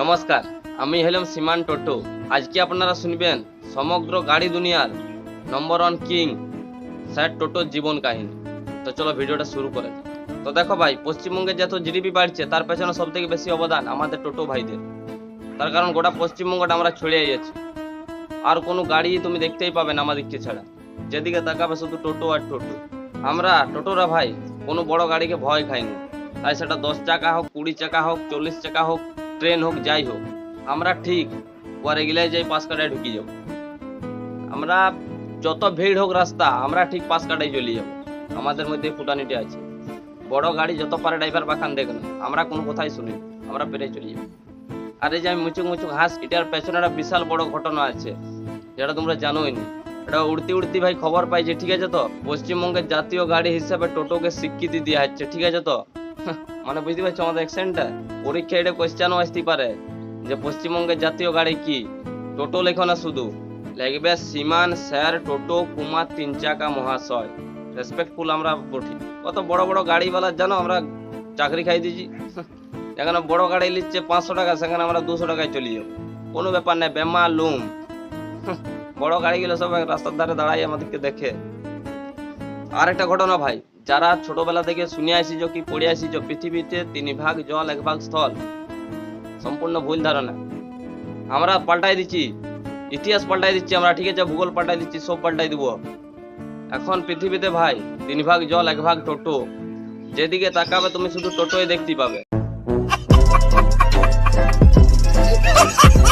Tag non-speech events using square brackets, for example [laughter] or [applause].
নমস্কার, আমি হলাম সীমান টোটো। আজকে আপনারা শুনবেন সমগ্র গাড়ি দুনিয়ার নম্বর ওয়ান কিং স্যার টোটোর জীবন কাহিনী। তো চলো ভিডিওটা শুরু করে তো দেখো ভাই, পশ্চিমবঙ্গে যত জিডিপি বাড়ছে, তার পেছনে সব থেকে বেশি অবদান আমাদের টোটো ভাইদের। তার কারণ গোটা পশ্চিমবঙ্গটা আমরা ছড়িয়ে যাচ্ছি আর কোনো গাড়ি তুমি দেখতেই পাবে না আমাদেরকে ছাড়া। যেদিকে তাকাবে শুধু টোটো আর টোটো। আমরা টোটোরা ভাই, কোনো বড় গাড়িকে ভয় খাইনি। তাই সেটা দশ চাকা হোক, কুড়ি চাকা হোক, চল্লিশ চাকা হোক ট্রেন হোক, যাই হোক, আমরা ঠিক পরে গেলে যাই পাঁচ কাটায় ঢুকি যাব। আমরা যত ভিড় হোক রাস্তা, আমরা ঠিক পাঁচ কাটায় চলে যাব। আমাদের মধ্যে ফুটানিটি আছে। বড় গাড়ি যত পারে ড্রাইভার বাখান দেখে না, আমরা কোনো কথাই শুনি আমরা পেরে চলে যাব। আর যে আমি মুচুক মুচুক হাঁস, এটার পেছনে একটা বিশাল বড় ঘটনা আছে, যেটা তোমরা জানোই নি। এটা উড়তি উড়তি ভাই খবর পাইছে, ঠিক আছে তো? পশ্চিমবঙ্গের জাতীয় গাড়ি হিসাবে টোটোকে স্বীকৃতি দেওয়া হচ্ছে, ঠিক আছে তো? মানে বুঝতে পারছ আমাদের অ্যাকসেন্টটা পরীক্ষা এটা কোয়েশ্চেনও আসতে পারে। যে পশ্চিমবঙ্গের জাতীয় গাড়ি কি? টোটো লেখো না শুধু। লিখবে সীমান, স্যার, টোটো, কুমার, তিন চাকা, মহাশয়। রেসপেক্টফুল আমরা বঠি। কত বড় বড় গাড়িওয়ালা, জানো আমরা চাকরি খাই দিয়েছি। এখানে বড় গাড়ি নিচ্ছে পাঁচশো টাকা, সেখানে আমরা দুশো টাকায় চলি কোনো ব্যাপার নেই বেমা লুম বড় গাড়িগুলো সব রাস্তার ধারে দাঁড়াই আমাদেরকে দেখে। আর একটা ঘটনা ভাই যারা ছোটবেলা থেকে শুনে আসিছ কি পড়ে আসিছ, পৃথিবীতে তিন ভাগ, জল, এক ভাগ, স্থল। সম্পূর্ণ ভুল ধারণা। আমরা পাল্টাই দিচ্ছি, ইতিহাস পাল্টাই দিচ্ছি আমরা, ঠিক আছে? ভূগোল পাল্টাই দিচ্ছি, সব পাল্টাই দিব। এখন পৃথিবীতে ভাই, তিন ভাগ, জল, এক ভাগ, টোটো। যেদিকে তাকাবে তুমি শুধু টোটোই দেখতে পাবে। [laughs]